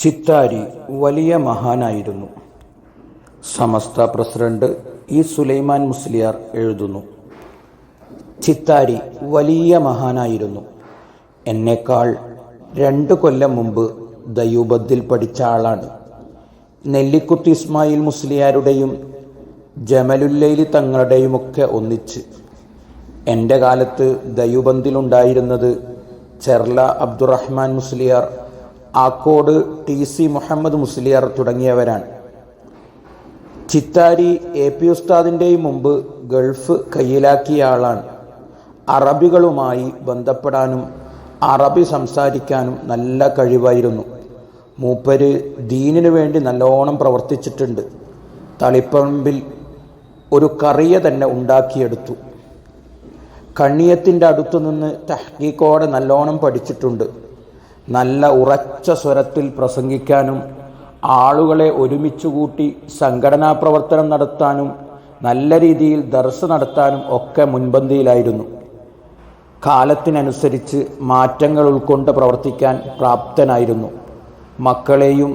ചിത്താരി വലിയ മഹാനായിരുന്നു. Samastha president E Sulaiman Musliyar എഴുതുന്നു. ചിത്താരി വലിയ മഹാനായിരുന്നു. എന്നേക്കാൾ രണ്ട് കൊല്ലം മുമ്പ് ദയൂബദ്ദിൽ പഠിച്ച ആളാണ്. നെല്ലിക്കുത്തി ഇസ്മായിൽ മുസ്ലിയാരുടെയും ജമലുല്ലൈലി തങ്ങളുടെയുമൊക്കെ ഒന്നിച്ച്. എന്റെ കാലത്ത് ദയൂബന്തിലുണ്ടായിരുന്നത് ചെർല അബ്ദുറഹ്മാൻ മുസ്ലിയാർ ആക്കോട് ടി സി മുഹമ്മദ് മുസ്ലിയാർ തുടങ്ങിയവരാണ്. ചിത്താരി എ പി ഉസ്താദിന്റെയും മുമ്പ് ഗൾഫ് കയ്യിലാക്കിയ ആളാണ്. അറബികളുമായി ബന്ധപ്പെടാനും അറബി സംസാരിക്കാനും നല്ല കഴിവായിരുന്നു. മൂപ്പര് ദീനിനു വേണ്ടി നല്ലോണം പ്രവർത്തിച്ചിട്ടുണ്ട്. തളിപ്പറമ്പിൽ ഒരു കറിയ തന്നെ ഉണ്ടാക്കിയെടുത്തു. കണ്ണിയത്തിന്റെ അടുത്തു നിന്ന് തഹ്കീക്കോടെ നല്ലോണം പഠിച്ചിട്ടുണ്ട്. നല്ല ഉറച്ച സ്വരത്തിൽ പ്രസംഗിക്കാനും ആളുകളെ ഒരുമിച്ച് കൂട്ടി സംഘടനാ പ്രവർത്തനം നടത്താനും നല്ല രീതിയിൽ ദർശ നടത്താനും ഒക്കെ മുൻപന്തിയിലായിരുന്നു. കാലത്തിനനുസരിച്ച് മാറ്റങ്ങൾ ഉൾക്കൊണ്ട് പ്രവർത്തിക്കാൻ പ്രാപ്തനായിരുന്നു. മക്കളെയും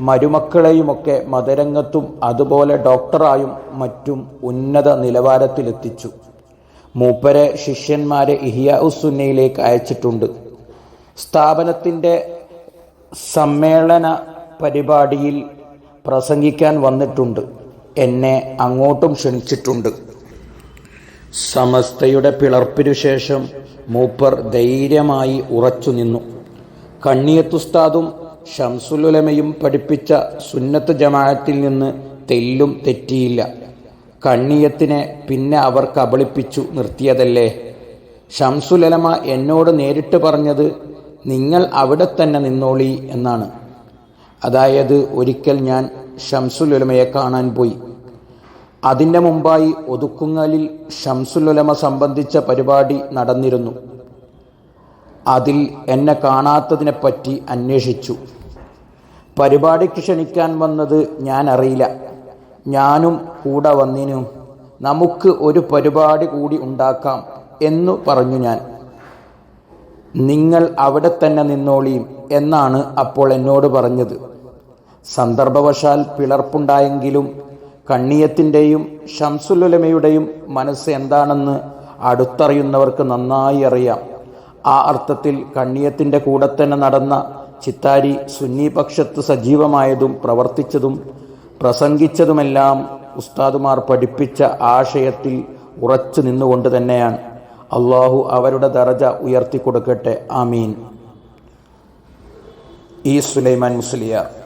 മരുമക്കളെയുമൊക്കെ മതരംഗത്തും അതുപോലെ ഡോക്ടറായും മറ്റും ഉന്നത നിലവാരത്തിലെത്തിച്ചു. മൂപ്പരെ ശിഷ്യന്മാരെ ഇഹിയ ഉസുന്നയിലേക്ക് അയച്ചിട്ടുണ്ട്. സ്ഥാപനത്തിന്റെ സമ്മേളന പരിപാടിയിൽ പ്രസംഗിക്കാൻ വന്നിട്ടുണ്ട്. എന്നെ അങ്ങോട്ടും ക്ഷണിച്ചിട്ടുണ്ട്. സമസ്തയുടെ പിളർപ്പിനു ശേഷം മൂപ്പർ ധൈര്യമായി ഉറച്ചു നിന്നു. കണ്ണിയത്തുസ്താദും ഷംസുലുലമയും പഠിപ്പിച്ച സുന്നത്ത് ജമാഅത്തിൽ നിന്ന് തെല്ലും തെറ്റിയില്ല. കണ്ണിയത്തിനെ പിന്നെ അവർ കബളിപ്പിച്ചു നിർത്തിയതല്ലേ? ഷംസുലമ എന്നോട് നേരിട്ട് പറഞ്ഞത് നിങ്ങൾ അവിടെ തന്നെ നിന്നോളി എന്നാണ്. അതായത് ഒരിക്കൽ ഞാൻ ഷംസുലുലമയെ കാണാൻ പോയി. അതിന്റെ മുമ്പായി ഒതുക്കുങ്ങലിൽ ഷംസുലുലമ സംബന്ധിച്ച പരിപാടി നടന്നിരുന്നു. അതിൽ എന്നെ കാണാത്തതിനെപ്പറ്റി അന്വേഷിച്ചു. പരിപാടിക്ക് ക്ഷണിക്കാൻ വന്നത് ഞാൻ അറിയില്ല ഞാനും കൂടെ വന്നിനും. നമുക്ക് ഒരു പരിപാടി കൂടി ഉണ്ടാക്കാം എന്നു പറഞ്ഞു ഞാൻ. നിങ്ങൾ അവിടെ തന്നെ നിന്നോളിയും എന്നാണ് അപ്പോൾ എന്നോട് പറഞ്ഞത്. സന്ദർഭവശാൽ പിളർപ്പുണ്ടായെങ്കിലും കണ്ണിയത്തിന്റെയും ഷംസുലുലമയുടെയും മനസ്സ് എന്താണെന്ന് അടുത്തറിയുന്നവർക്ക് നന്നായി അറിയാം. ആ അർത്ഥത്തിൽ കണ്ണിയത്തിന്റെ കൂടെ തന്നെ നടന്ന ചിത്താരി സുന്നി പക്ഷത്ത് സജീവമായതും പ്രവർത്തിച്ചതും പ്രസംഗിച്ചതുമെല്ലാം ഉസ്താദുമാർ പഠിപ്പിച്ച ആശയത്തിൽ ഉറച്ചു നിന്നുകൊണ്ട് തന്നെയാണ്. അള്ളാഹു അവരുടെ ദറജ ഉയർത്തിക്കൊടുക്കട്ടെ. ആമീൻ. ഈ സുലൈമാൻ മുസ്ലിയാർ.